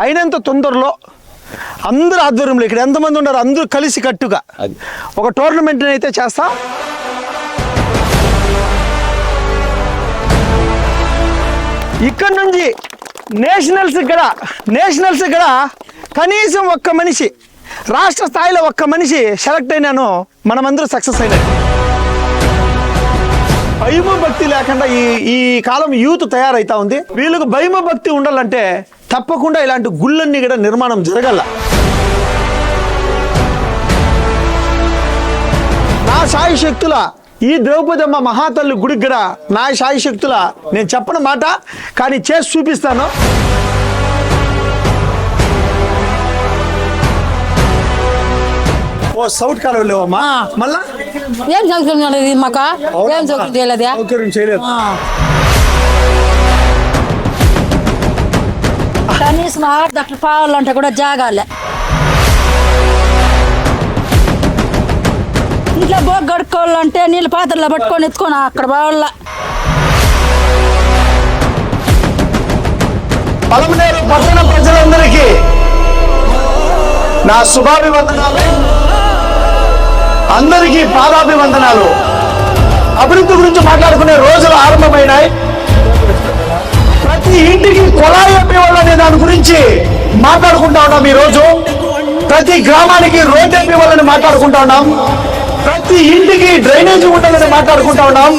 అయినంత తొందరలో అందరు ఆధ్వర్యంలో ఇక్కడ ఎంతమంది ఉన్నారు అందరూ కలిసి కట్టుగా. ఒక టోర్నమెంట్ అయితే చేస్తాం ఇక్కడ నుంచి నేషనల్స్ కూడా నేషనల్స్ కూడా కనీసం ఒక్క మనిషి రాష్ట్ర స్థాయిలో ఒక్క మనిషి సెలెక్ట్ అయినాను మనమందరూ సక్సెస్ అయినాయి భయము భక్తి లేకుండా ఈ ఈ కాలం యూత్ తయారైతా ఉంది వీళ్ళకు భయము భక్తి ఉండాలంటే తప్పకుండా ఇలాంటి గుళ్ళన్నీ కూడా నిర్మాణం జరగల. నా సాయి శక్తుల ఈ ద్రౌపదమ్మ మహాతల్లి గుడికి కూడా నా సాయి శక్తుల నేను చెప్పని మాట కానీ చేసి చూపిస్తాను. ఓ సౌత్ కాలం లేవమ్మా. మళ్ళా? ఏం చదువుకున్నాడు ఇది మాక? ఏం చదువుకుని చేయలేదా? సౌకర్యం చేయలేదు. కనీసం ఆరు అట్లా పావాలంటే కూడా జాగాలే. ఇంట్లో బోగ్ కడుక్కోవాలంటే నీళ్ళు పాత్రలో పట్టుకొని ఎత్తుకొని అక్కడ పోవాల. పలమనేరు పట్టణ ప్రజలందరికీ నా శుభాభివందనాలు. అందరికీ పాదాభివందనాలు. అభివృద్ధి గురించి మాట్లాడుకునే రోజులు ఆరంభమైనాయి. ప్రతి ఇంటికి కుళాయి అనే దాని గురించి మాట్లాడుకుంటా ఉన్నాం ఈరోజు. రోజు ప్రతి గ్రామానికి రోడ్డు వాళ్ళని మాట్లాడుకుంటా ఉన్నాం. ప్రతి ఇంటికి డ్రైనేజీ ఉండాలని మాట్లాడుకుంటా ఉన్నాం.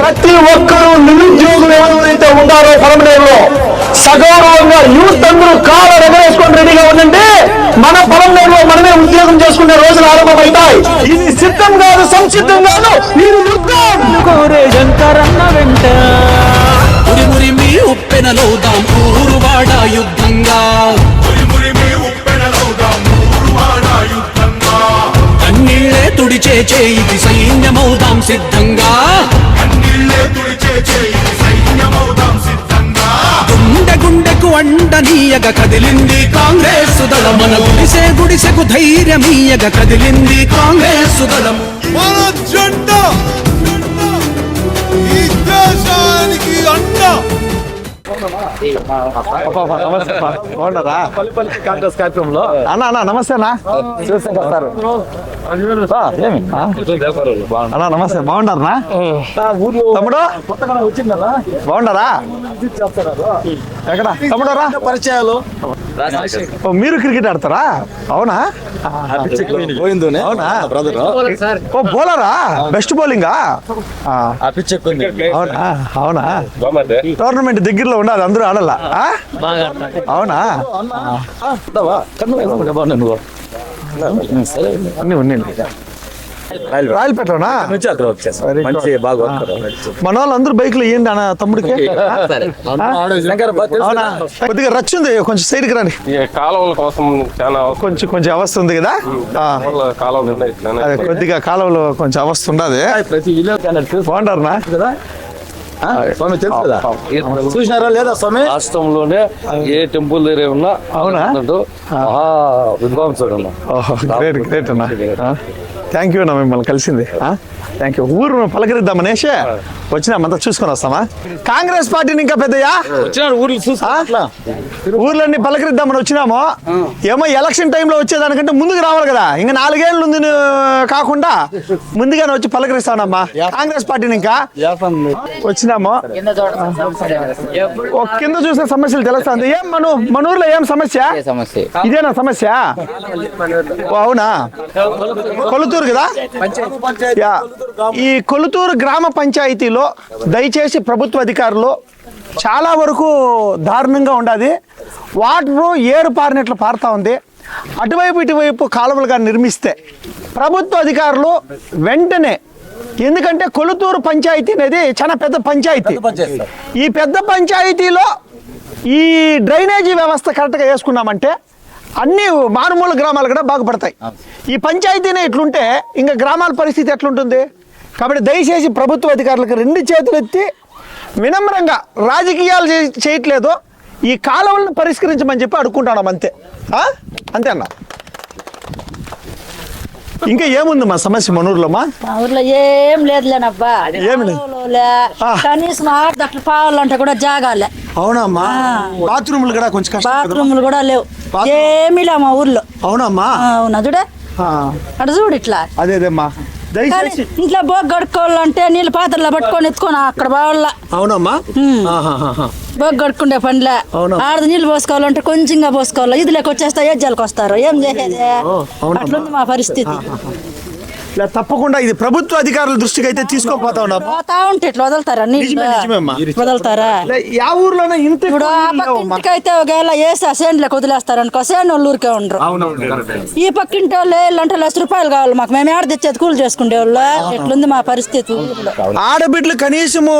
ప్రతి ఒక్కరూ నిరుద్యోగులు ఎవరైతే ఉన్నారో పొలంనేరులో సగౌరవంగా యూత్ అందరూ కాలు ఎగరేసుకొని రెడీగా ఉండండి. మన పొలంనేరులో మనమే ఉద్యోగం చేసుకునే రోజులు ఆరంభమవుతాయి. ఇది సిద్ధం కాదు సంసిద్ధం కాదు. మీరు యుద్ధం కోరే జంతరన్న వెంట ఉప్పెనలవుదాం ఊరువాడ యుద్ధంగా. కన్నీళ్ళే తుడిచే చేయి సైన్యమవుదాం సిద్ధంగా. గుండె గుండెకు అండనీయగ కదిలింది కాంగ్రెస్ దళం మన గుడిసె గుడిసెకు ధైర్యమీయగ కదిలింది కాంగ్రెస్ దళము. మన జెండా బాగున్నారా? కాంగ్రెస్ కార్యక్రమంలో అన్న అన్న నమస్తే అన్న. చూసాం? అన్న తమ్ముడు? తమ్ముడరా? పరిచయాలు. ఓ, మీరు క్రికెట్ ఆడతారా? అవునా? పోయిందోనే. అవునా? బ్రదర్ ఓ బౌలరా? బెస్ట్ బౌలింగా అవునా? అవునా? టోర్నమెంట్ దగ్గరలో ఉండదు అందరూ. ఆడాల? ఆ? అవునా? సరే అన్ని ఉన్నాయి. రాయలపేటలోనా. మంచి బాగా మన వాళ్ళు అందరూ బైక్లు ఇయ్యండి అన్న తమ్ముడికి. కొద్దిగా రచ్చ ఉంది. కొంచెం సైడ్కి రండి. ఈ కాలువల కోసం చాలా కొంచెం కొంచెం అవస్థ ఉంది కదా? కొద్దిగా కాలంలో కొంచెం అవస్థ ఉండదు. ప్రతి విలేజ్ తెలుసు బాగుంటారనా కదా? స్వామి తెలుసు చూసినారా లేదా స్వామి? రాష్ట్రంలోనే ఏ టెంపుల్ దగ్గర ఉన్నా అవునా? విద్వాంసుడు గ్రేట్ గ్రేట్ అన్న. థ్యాంక్ యూ అన్న మిమ్మల్ని కలిసింది. థ్యాంక్ యూ ఊరు పలకరిద్దామనేసి వచ్చినామంతా చూసుకొని వస్తామా? కాంగ్రెస్ పార్టీని ఇంకా ఆ? ఊర్లన్నీ పలకరిద్దామని వచ్చినాము? ఏమో ఎలక్షన్ టైంలో వచ్చేదానికంటే ముందుకు రావాలి కదా. ఇంకా నాలుగేళ్ళు ఉంది కాకుండా ముందుగానే వచ్చి పలకరిస్తానమ్మా. కాంగ్రెస్ పార్టీని ఇంకా వచ్చినాము? కింద చూసిన సమస్యలు తెలుస్తుంది. ఏం మన మన ఊర్లో ఏం సమస్య? ఇదేనా సమస్య? ఓ, అవునా? కొలుతూరు కదా? యా. ఈ కొలుతూరు గ్రామ పంచాయతీలో దయచేసి ప్రభుత్వ అధికారులు చాలా వరకు దారుణంగా ఉండదు. వాటరు ఏరు పారినట్లు పారుతా ఉంది. అటువైపు ఇటువైపు కాలువలుగా నిర్మిస్తే ప్రభుత్వ అధికారులు వెంటనే ఎందుకంటే కొలుతూరు పంచాయతీ అనేది చాలా పెద్ద పంచాయతీ. ఈ పెద్ద పంచాయతీలో ఈ డ్రైనేజీ వ్యవస్థ కరెక్ట్గా వేసుకున్నామంటే అన్ని మారుమూల గ్రామాలు కూడా బాగుపడతాయి. ఈ పంచాయతీనే ఇట్లుంటే ఇంకా గ్రామాల పరిస్థితి ఎట్లుంటుంది? కాబట్టి దయచేసి ప్రభుత్వ అధికారులకు రెండు చేతులు ఎత్తి వినమ్రంగా రాజకీయాలు చేయట్లేదు. ఈ కాలువలను పరిష్కరించమని చెప్పి అడుక్కుంటున్నాం అంతే? అంతే అన్న. ఇంకా ఏముంది మా సమస్య మనూరులో మా మా ఊర్లో ఏం లేదులేనబ్బా. ఏం లేదు. కనీసం ఆడదట్లు పావాలంటే కూడా జాగాలే. అవునమ్మా. బాత్రూములు కూడా కొంచెం? బాత్రూములు కూడా లేవు? ఏమీ లేవు మా ఊర్లో. అవునమ్మా. అవునా చూడే? ఆ, అటు చూడు ఇట్లా. అదే అదేమ్మా. కానీ దయచేసి ఇంట్లో బోగ్ కడుక్కోవాలంటే నీళ్ళు పాత్రలో పట్టుకొని ఎత్తుకోను అక్కడ బావాల అవునమ్మా. బోగ్ కడుక్కుండే పనిలే? ఆడది నీళ్ళు పోసుకోవాలంటే కొంచెంగా పోసుకోవాలి. ఇది లేక వచ్చేస్తా ఏజ్జాలకు వస్తారు ఏం చేసేది. అట్లుంది మా పరిస్థితి. ఇలా తప్పకుండా ఇది ప్రభుత్వ అధికారుల దృష్టికి అయితే తీసుకోకపోతా ఉన్నాము పోతా ఉంటే ఇట్లా వదులుతారా నీళ్ళు? నిజమే, నిజమేమ్మా. వదులుతారా? లే, యా ఊర్లోనే ఇంత ఇప్పుడు ఎక్కువ ఆ నీళ్ళు పక్క లేవమ్మా. ఇంటికైతే ఒకవేళ వేసి ఆ సేండ్లకు వదిలేస్తారు అనుకో సేండ్ వాళ్ళు ఊరికే ఉండరు. ఈ పక్కింటి వాళ్ళు వేయాలంటే లక్ష రూపాయలు కావాలి మాకు. మేము ఏడ తెచ్చేది? కూలి చేసుకునే వాళ్ళు. ఎట్లుంది మా పరిస్థితి? ఊర్లో ఆడబిడ్డలు కనీసము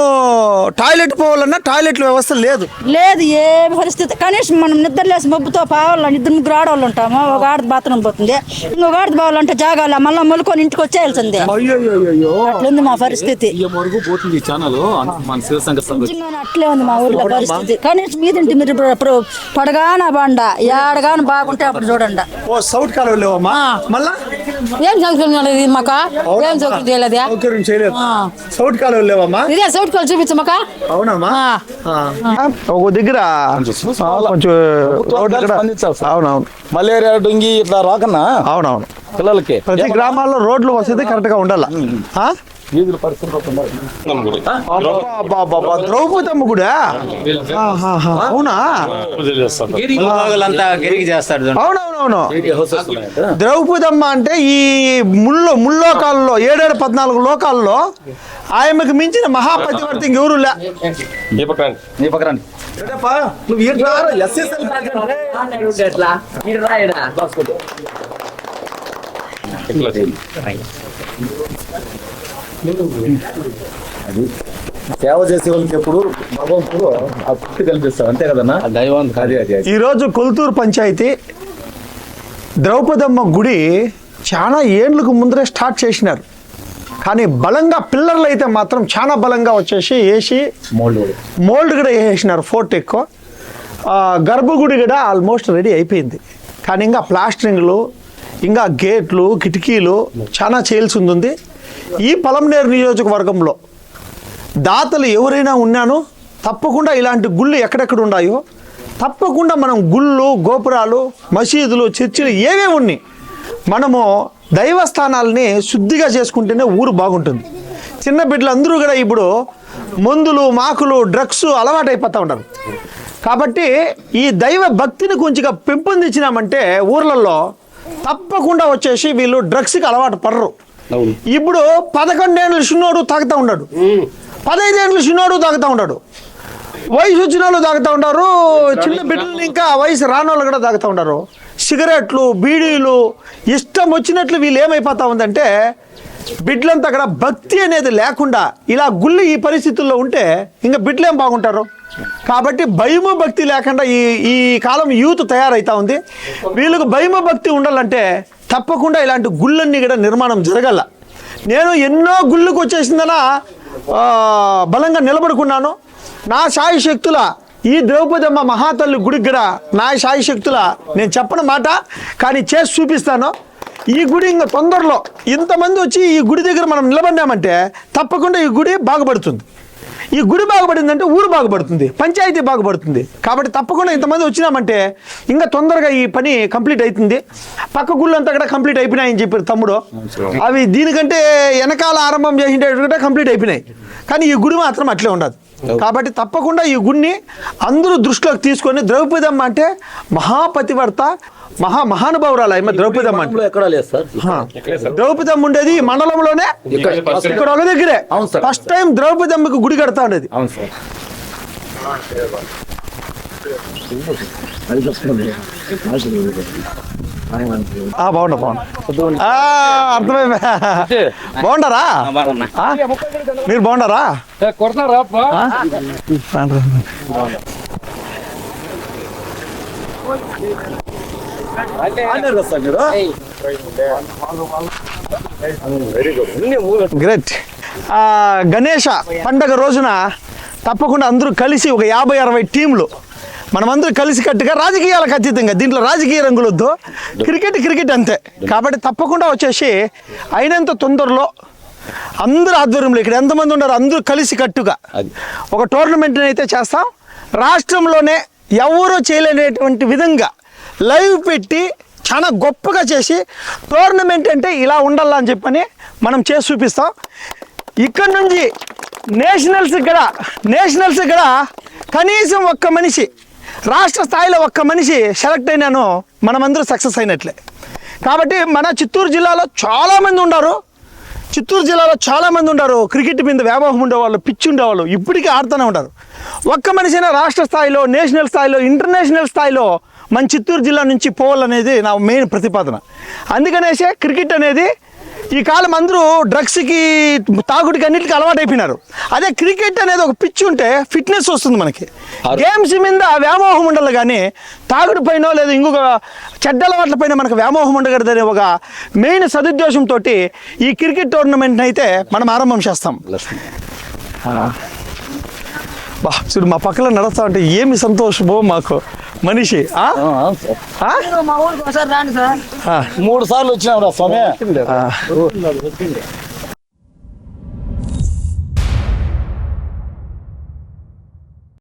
టాయిలెట్ పోవాలన్నా టాయిలెట్ వ్యవస్థ లేదు. లేదు ఏ పరిస్థితి? కనీసం మనం నిద్రలేసి మబ్బుతో పావాలని ఇద్దరు ముగ్గురు ఆడవాళ్ళు ఉంటాము. ఒక ఆడది బాత్రూమ్ పోతుంది. ఇంకొక ఆడది పోవాలంటే జాగాల మళ్ళీ మొలుకొని ఇంటికి వచ్చేయాల్సిందే అయ్యో అట్లుంది మా పరిస్థితి. వరకు పోతుంది ఛానల్ మన అట్లే ఉంది మా ఊర్లో పరిస్థితి. కనీసం మీదింటి మీరు పడగాన బండ. ఏడగాన బాగుంటే అప్పుడు చూడండి. ఓ సౌత్ కాలువ లేవమ్మా? మళ్ళా? ఏం మాక? ఏం చదువుకుని చేయలేదా? సౌకర్యం చేయలేదు. సౌత్ కాలువ లేవమ్మా? ఇదే సౌట్ కాల్ చూపించమాక అవునమ్మా. ఆ. ఒక దగ్గర కొంచెం. అవునవును. మలేరియా డొంగి ఇట్లా రాకన్నా? అవునవును. పిల్లలకి. ప్రతి గ్రామాల్లో రోడ్లు వసతి కరెక్ట్గా ఉండాల. ద్రౌపదమ్మ గుడా? ఆహాహా, అవునా? అవునవునవును. ద్రౌపదమ్మ అంటే ఈ ముల్లో ముల్లోకాల్లో ఏడేడు పద్నాలుగు లోకాల్లో ఆయనకు మించిన మహాపతివర్తి ఇంకెవరు. నువ్వు సేవ చేసే వాళ్ళకి ఎప్పుడు భగవంతుడు ఆ కల్పిస్తాడు అంతే కదన్నా? దైవం అది. ఈరోజు కొల్తూరు పంచాయతీ ద్రౌపదమ్మ గుడి చాలా ఏండ్లకు ముందరే స్టార్ట్ చేసినారు. కానీ బలంగా పిల్లర్లు అయితే మాత్రం చాలా బలంగా వచ్చేసి వేసి మోల్డ్ కూడా. మోల్డ్ కూడా వేసేసినారు ఫోర్ట్ ఎక్కువ. ఆ, గర్భగుడి కూడా ఆల్మోస్ట్ రెడీ అయిపోయింది. కానీ ఇంకా ప్లాస్టరింగ్లు ఇంకా గేట్లు కిటికీలు చాలా చేయాల్సి ఉంది ఈ పలంనేరు నియోజకవర్గంలో దాతలు ఎవరైనా ఉన్నానో తప్పకుండా ఇలాంటి గుళ్ళు ఎక్కడెక్కడ ఉన్నాయో తప్పకుండా మనం గుళ్ళు గోపురాలు మసీదులు చర్చిలు ఏవే ఉన్నాయి మనము దైవస్థానాలని శుద్ధిగా చేసుకుంటేనే ఊరు బాగుంటుంది. చిన్న బిడ్డలు అందరూ కూడా ఇప్పుడు మందులు మాకులు డ్రగ్స్ అలవాటు అయిపోతూ ఉంటారు కాబట్టి ఈ దైవ భక్తిని కొంచెంగా పెంపొందించినామంటే ఊర్లలో తప్పకుండా వచ్చేసి వీళ్ళు డ్రగ్స్కి అలవాటు పడరు. ఇప్పుడు పదకొండేళ్ళు చిన్నోడు తాగుతూ ఉన్నాడు. పదహైదేళ్ళు చిన్నోడు తాగుతూ ఉన్నాడు. వయసు వచ్చిన వాళ్ళు తాగుతూ ఉంటారు చిన్న బిడ్డలు ఇంకా వయసు రాని వాళ్ళు కూడా తాగుతూ ఉంటారు సిగరెట్లు బీడీలు ఇష్టం వచ్చినట్లు వీళ్ళు ఏమైపోతా ఉందంటే బిడ్డలంతా అక్కడ భక్తి అనేది లేకుండా ఇలా గుళ్ళు ఈ పరిస్థితుల్లో ఉంటే ఇంకా బిడ్డలు ఏం బాగుంటారు? కాబట్టి భయము భక్తి లేకుండా ఈ ఈ కాలం యూత్ తయారైతా ఉంది. వీళ్ళకు భయము భక్తి ఉండాలంటే తప్పకుండా ఇలాంటి గుళ్ళన్నీ కూడా నిర్మాణం జరగల. నేను ఎన్నో గుళ్ళకు వచ్చేసిందనా బలంగా నిలబడుకున్నాను. నా సాయి శక్తుల ఈ ద్రౌపదమ్మ మహాతల్లి గుడికి కూడా నా సాయి శక్తుల నేను చెప్పని మాట కానీ చేసి చూపిస్తాను. ఈ గుడి ఇంకా తొందరలో ఇంతమంది వచ్చి ఈ గుడి దగ్గర మనం నిలబడినామంటే తప్పకుండా ఈ గుడి బాగుపడుతుంది. ఈ గుడి బాగుపడిందంటే ఊరు బాగుపడుతుంది పంచాయతీ బాగుపడుతుంది. కాబట్టి తప్పకుండా ఇంతమంది వచ్చినామంటే ఇంకా తొందరగా ఈ పని కంప్లీట్ అవుతుంది పక్క గుళ్ళు అంతా కూడా కంప్లీట్ అయిపోయినాయని చెప్పారు తమ్ముడు. అవి దీనికంటే వెనకాల ఆరంభం చేసింటే కంప్లీట్ అయిపోయినాయి. కానీ ఈ గుడి మాత్రం అట్లే ఉండదు. కాబట్టి తప్పకుండా ఈ గుడిని అందరూ దృష్టిలోకి తీసుకొని ద్రౌపదమ్మ అంటే మహాపతివర్త మహా మహానుభావురాలు అమ్మ ద్రౌపదమ్మ అంటే. మండలంలో ఎక్కడా లేదు సార్? హా. ద్రౌపదమ్మ ఉండేది మండలంలోనే ఇక్కడ ఒక దగ్గరే. అవును సార్. ఫస్ట్ టైం ద్రౌపదమ్మకి గుడి కడతా ఉండేది. అవును సార్. ఆ, బాగుండా బాగుండా ఆ, అర్థమైంది. బాగుండారా? మీరు బాగుండారా కొడతారా ఆ? గ్రేట్ ఆ, గణేష పండగ రోజున తప్పకుండా అందరూ కలిసి ఒక యాభై అరవై టీంలు మనమందరూ కలిసికట్టుగా రాజకీయాలకు అతీతంగా దీంట్లో రాజకీయ రంగులు వద్దు. క్రికెట్ క్రికెట్ అంతే. కాబట్టి తప్పకుండా వచ్చేసి అయినంత తొందరలో అందరూ ఆధ్వర్యంలో ఇక్కడ ఎంతమంది ఉన్నారు అందరూ కలిసికట్టుగా ఒక టోర్నమెంట్ని అయితే చేస్తాం. రాష్ట్రంలోనే ఎవరూ చేయలేనటువంటి విధంగా లైవ్ పెట్టి చాలా గొప్పగా చేసి టోర్నమెంట్ అంటే ఇలా ఉండాలని చెప్పని మనం చేసి చూపిస్తాం. ఇక్కడ నుంచి నేషనల్స్ ఇక్కడ నేషనల్స్ కూడా కనీసం ఒక్క మనిషి రాష్ట్ర స్థాయిలో ఒక్క మనిషి సెలెక్ట్ అయినాను మనమందరూ సక్సెస్ అయినట్లే. కాబట్టి మన చిత్తూరు జిల్లాలో చాలామంది ఉన్నారు చిత్తూరు జిల్లాలో చాలామంది ఉన్నారు క్రికెట్ మీద వ్యామోహం ఉండేవాళ్ళు పిచ్చి ఉండేవాళ్ళు ఇప్పటికీ ఆడుతూనే ఉంటారు. ఒక్క మనిషైనా రాష్ట్ర స్థాయిలో నేషనల్ స్థాయిలో ఇంటర్నేషనల్ స్థాయిలో మన చిత్తూరు జిల్లా నుంచి పోవాలనేది నా మెయిన్ ప్రతిపాదన. అందుకనేసే క్రికెట్ అనేది ఈ కాలం అందరూ డ్రగ్స్కి తాగుడికి అన్నిటికీ అలవాటు అయిపోయినారు అదే క్రికెట్ అనేది ఒక పిచ్చి ఉంటే ఫిట్నెస్ వస్తుంది మనకి. గేమ్స్ మీద వ్యామోహం ఉండాలి కానీ తాగుడు పైన లేదా ఇంకొక చెడ్డ అలవాట్ల పైన మనకు వ్యామోహం ఉండకూడదనే ఒక మెయిన్ సదుద్దేశంతో ఈ క్రికెట్ టోర్నమెంట్ని అయితే మనం ఆరంభం చేస్తాం. బా చూడు మా పక్కన నడుస్తా ఉంటే ఏమి సంతోషమో మాకు. మనిషి ఆ? ఆ? మూడు సార్లు వచ్చినాం రా స్వామి ఆ.